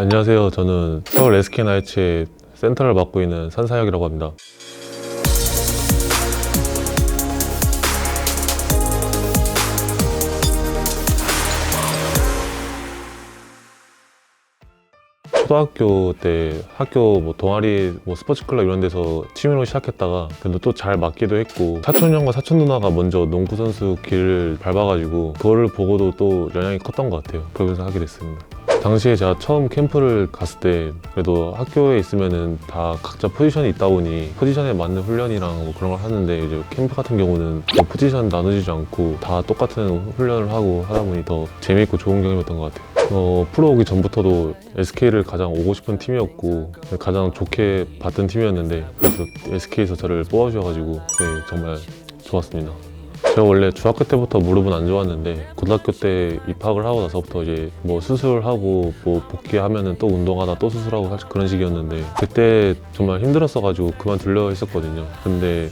안녕하세요. 저는 서울 SK 나이츠의 센터를 맡고 있는 산사혁이라고 합니다. 초등학교 때 학교 뭐 동아리 뭐 스포츠 클럽 이런 데서 취미로 시작했다가 그래도 또잘 맞기도 했고 사촌 형과 사촌 누나가 먼저 농구 선수 길을 밟아가지고 그거를 보고도 또 영향이 컸던 것 같아요. 그러면서 하게 됐습니다. 당시에 제가 처음 캠프를 갔을 때 그래도 학교에 있으면은 다 각자 포지션이 있다 보니 포지션에 맞는 훈련이랑 뭐 그런 걸 하는데 이제 캠프 같은 경우는 뭐 포지션 나누지 않고 다 똑같은 훈련을 하고 하다 보니 더 재미있고 좋은 경험이었던 것 같아요. 어, 프로 오기 전부터도 SK를 가장 오고 싶은 팀이었고 가장 좋게 봤던 팀이었는데 그래서 SK에서 저를 뽑아주셔가지고 네, 정말 좋았습니다. 제가 원래 중학교 때부터 무릎은 안 좋았는데 고등학교 때 입학을 하고 나서부터 이제 뭐 수술하고 뭐 복귀하면은 또 운동하다 또 수술하고 사실 그런 식이었는데 그때 정말 힘들었어가지고 그만둘려 했었거든요. 근데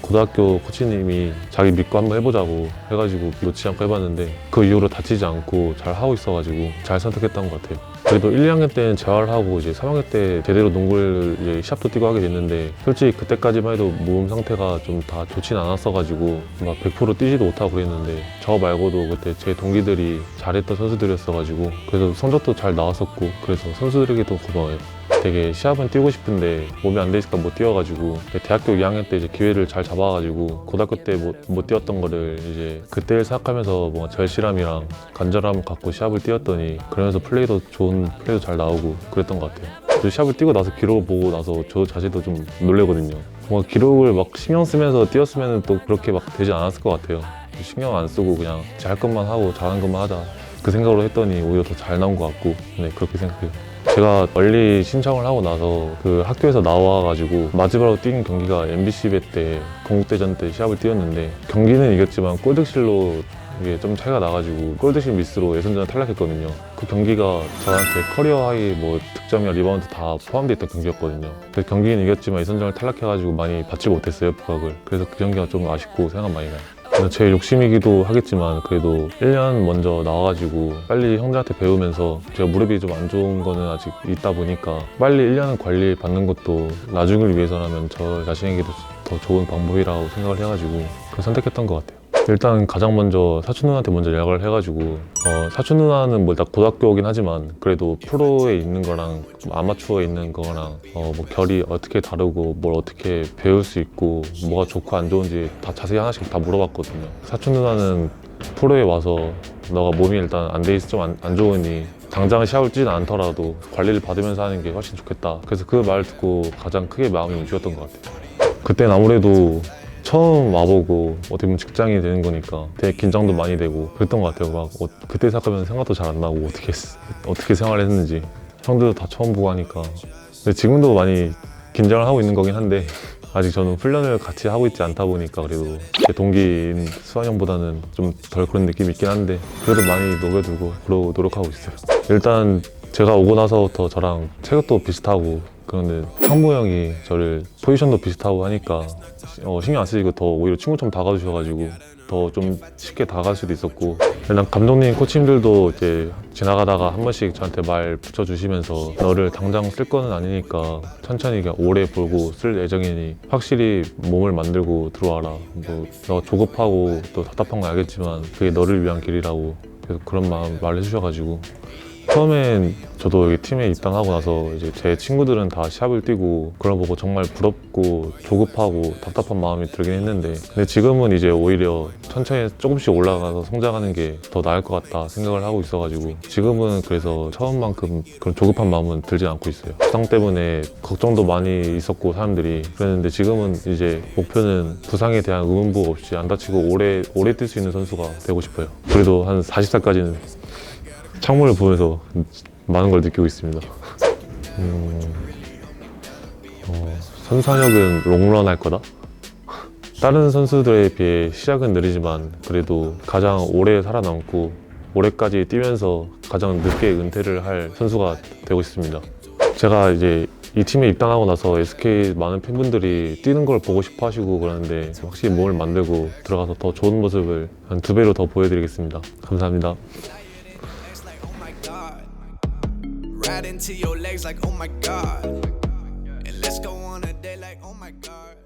고등학교 코치님이 자기 믿고 한번 해보자고 해가지고 놓지 않고 해봤는데 그 이후로 다치지 않고 잘 하고 있어가지고 잘 선택했던 것 같아요. 그래도 1, 2학년 때는 재활을 하고 이제 3학년 때 제대로 농구를 이제 시합도 뛰고 하게 됐는데 솔직히 그때까지만 해도 몸 상태가 좀 다 좋진 않았어가지고 막 100% 뛰지도 못하고 그랬는데 저 말고도 그때 제 동기들이 잘했던 선수들이었어가지고 그래서 성적도 잘 나왔었고 그래서 선수들에게도 고마워요. 되게 시합은 뛰고 싶은데 몸이 안 되니까 못 뛰어가지고 대학교 2학년 때 이제 기회를 잘 잡아가지고 고등학교 때 못 못 뛰었던 거를 이제 그때를 생각하면서 뭔가 절실함이랑 간절함을 갖고 시합을 뛰었더니 그러면서 플레이도 좋은 플레이도 잘 나오고 그랬던 것 같아요. 그 시합을 뛰고 나서 기록을 보고 나서 저 자신도 좀 놀래거든요. 뭔가 기록을 막 신경 쓰면서 뛰었으면 또 그렇게 막 되지 않았을 것 같아요. 신경 안 쓰고 그냥 제 할 것만 하고 잘하는 것만 하자 그 생각으로 했더니 오히려 더 잘 나온 것 같고 네 그렇게 생각해요. 제가 원리 신청을 하고 나서 그 학교에서 나와가지고 마지막으로 뛴 경기가 MBC 때 건국대전 때 시합을 뛰었는데 경기는 이겼지만 골득실로 이게 좀 차이가 나가지고 골드실 미스로 예선전 탈락했거든요. 그 경기가 저한테 커리어 하이 뭐 득점이나 리바운드 다 포함되어 있던 경기였거든요. 그 경기는 이겼지만 예선전을 탈락해가지고 많이 받지 못했어요, 부각을. 그래서 그 경기가 좀 아쉽고 생각 많이 나요. 저는 제 욕심이기도 하겠지만 그래도 1년 먼저 나와가지고 빨리 형들한테 배우면서 제가 무릎이 좀 안 좋은 거는 아직 있다 보니까 빨리 1년 관리 받는 것도 나중을 위해서라면 저 자신에게도 더 좋은 방법이라고 생각을 해가지고 그 선택했던 것 같아요. 일단 가장 먼저 사촌 누나한테 먼저 연락을 해가지고 어, 사촌 누나는 뭐 일단 고등학교긴 하지만 그래도 프로에 있는 거랑 뭐 아마추어에 있는 거랑 어, 뭐 결이 어떻게 다르고 뭘 어떻게 배울 수 있고 뭐가 좋고 안 좋은지 다 자세히 하나씩 다 물어봤거든요. 사촌 누나는 프로에 와서 너가 몸이 일단 안 돼 있어 좀안 좋으니 당장 시합을 뛰진 않더라도 관리를 받으면서 하는 게 훨씬 좋겠다. 그래서 그 말 듣고 가장 크게 마음이 움직였던 것 같아요. 그땐 아무래도 처음 와보고 어떻게 보면 직장이 되는 거니까 되게 긴장도 많이 되고 그랬던 것 같아요. 막 어, 그때 생각하면 생각도 잘 안 나고 어떻게 했- 어떻게 생활을 했는지 형들도 다 처음 보고 하니까 근데 지금도 많이 긴장을 하고 있는 거긴 한데 아직 저는 훈련을 같이 하고 있지 않다 보니까 그래도 제 동기인 수환 형보다는 좀 덜 그런 느낌이 있긴 한데 그래도 많이 녹여두고 그러고 노력하고 있어요. 일단 제가 오고 나서부터 저랑 체격도 비슷하고 그런데 상무 형이 저를 포지션도 비슷하고 하니까 어, 신경 안 쓰시고 더 오히려 친구처럼 다가주셔가지고 더 좀 쉽게 다가갈 수도 있었고 일단 감독님 코치님들도 이제 지나가다가 한 번씩 저한테 말 붙여주시면서 너를 당장 쓸 거는 아니니까 천천히 오래 보고 쓸 예정이니 확실히 몸을 만들고 들어와라. 뭐 너 조급하고 또 답답한 건 알겠지만 그게 너를 위한 길이라고 계속 그런 마음 말을 해주셔가지고 처음엔 저도 여기 팀에 입당하고 나서 이제 제 친구들은 다 시합을 뛰고 그걸 보고 정말 부럽고 조급하고 답답한 마음이 들긴 했는데 근데 지금은 이제 오히려 천천히 조금씩 올라가서 성장하는 게 더 나을 것 같다 생각을 하고 있어가지고 지금은 그래서 처음만큼 그런 조급한 마음은 들지 않고 있어요. 부상 때문에 걱정도 많이 있었고 사람들이 그랬는데 지금은 이제 목표는 부상에 대한 의문부 없이 안 다치고 오래 오래 뛸 수 있는 선수가 되고 싶어요. 그래도 한 40살까지는 창문을 보면서 많은 걸 느끼고 있습니다. 음, 어, 선산혁은 롱런 할 거다? 다른 선수들에 비해 시작은 느리지만 그래도 가장 오래 살아남고 올해까지 뛰면서 가장 늦게 은퇴를 할 선수가 되고 싶습니다. 제가 이제 이 팀에 입당하고 나서 SK 많은 팬분들이 뛰는 걸 보고 싶어 하시고 그러는데 확실히 몸을 만들고 들어가서 더 좋은 모습을 한 두 배로 더 보여드리겠습니다. 감사합니다. Right into your legs like, oh my god. And let's go on a day like, oh my god.